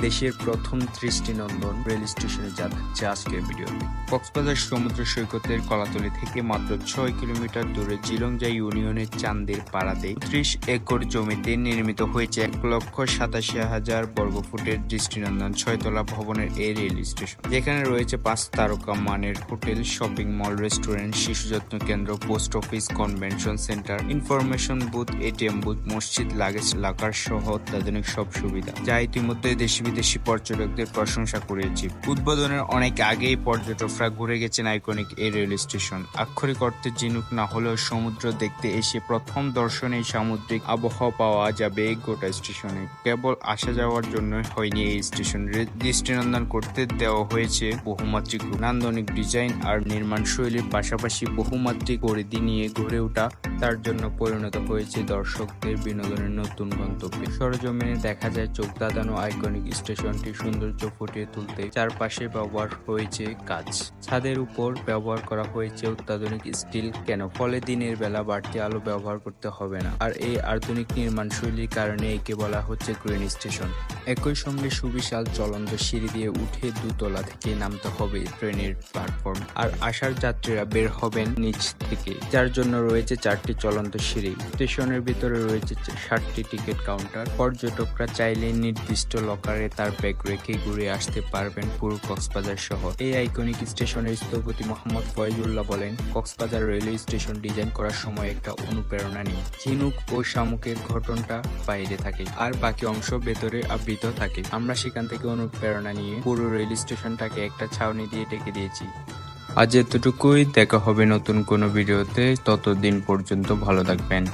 দেশের প্রথম দৃষ্টিনন্দন রেল স্টেশনে যা থাকছে আজকের ভিডিও কক্সবাজার সমুদ্র সৈকতের কলাতলি থেকে মাত্র ছয় কিলোমিটার দূরে জিলংজা ইউনিয়নের চান্দের পাড়াতে ত্রিশ একর জমিতে নির্মিত হয়েছে এক লক্ষ সাতাশি হাজার বর্গ বর্গফুটের দৃষ্টিনন্দন ছয়তলা ভবনের এই রেল স্টেশন। যেখানে রয়েছে পাঁচ তারকা মানের হোটেল, শপিং মল, রেস্টুরেন্ট, শিশু যত্ন কেন্দ্র, post office, convention centre, information booth, ATM booth, মসজিদ, লাগেজ, লাকার সহ অত্যাধুনিক সব সুবিধা। যা ইতিমধ্যে দেশি বিদেশি পর্যটকদের প্রশংসা কুড়িয়েছে। উদ্বোধনের অনেক আগেই পর্যটকরা ঘুরে গেছেন আইকনিক এই রেল স্টেশন। আক্ষরিক অর্থে জিনুক না হলেও সমুদ্র দেখতে এসে প্রথম দর্শনে সামুদ্রিক আবহাওয়া পাওয়া যাবে গোটা স্টেশনে। কেবল আসা যাওয়ার জন্য হয়নি এই স্টেশন। দৃষ্টিনন্দন করতে দেওয়া হয়েছে বহুমাত্রিক নান্দনিক ডিজাইন আর নির্মাণ শৈলীর পাশাপাশি বহুমাত্রিক পরিধি নিয়ে গড়ে ওঠা তার জন্য পরিণত হয়েছে দর্শকদের বিনোদনের নতুন গন্তব্যে। সরজমিনে দেখা যায় চোখ দাদানো আইকনিক স্টেশনটি সৌন্দর্য ফুটিয়ে তুলতে চারপাশে ব্যবহার হয়েছে কাজ ছাদের উপর ব্যবহার করা হয়েছে অত্যাধুনিক স্টিল কেন? ফলে দিনের বেলা বাড়তি আলো ব্যবহার করতে হবে না। আর এই আধুনিক নির্মাণ শৈলীর কারণে একে বলা হচ্ছে গ্রিন স্টেশন। একই সঙ্গে সুবিশাল চলন্ত সিঁড়ি দিয়ে উঠে দুতলা থেকে নামতে হবে ট্রেনের প্ল্যাটফর্ম। আর আসার যাত্রীরা বের হবেন নিচ থেকে, যার জন্য রয়েছে চারটি চলন্ত সিঁড়ি। স্টেশনের ভিতরে রয়েছে ষাটটি টিকিট কাউন্টার। পর্যটকরা চাইলে নির্দিষ্ট লকারে তার ব্যাগ রেখে ঘুরে আসতে পারবেন পুরো কক্সবাজার শহর এই আইকনিক স্টেশনের স্থপতি মোহাম্মদ ফয়জুল্লাহ বলেন, কক্সবাজার রেলওয়ে স্টেশন ডিজাইন করার সময় একটা অনুপ্রেরণা নিই। ঝিনুক ও শামুকের ঘটনটা বাইরে থাকে, আর বাকি অংশ ভেতরে আবৃত থাকে। আমরা সেখান থেকে অনুপ্রেরণা নিয়ে পুরো রেল স্টেশনটাকে একটা ছাউনি দিয়ে ডেকে দিয়েছি। আজ এতটুকুই। দেখা হবে নতুন কোনো ভিডিওতে। ততদিন পর্যন্ত ভালো থাকবেন।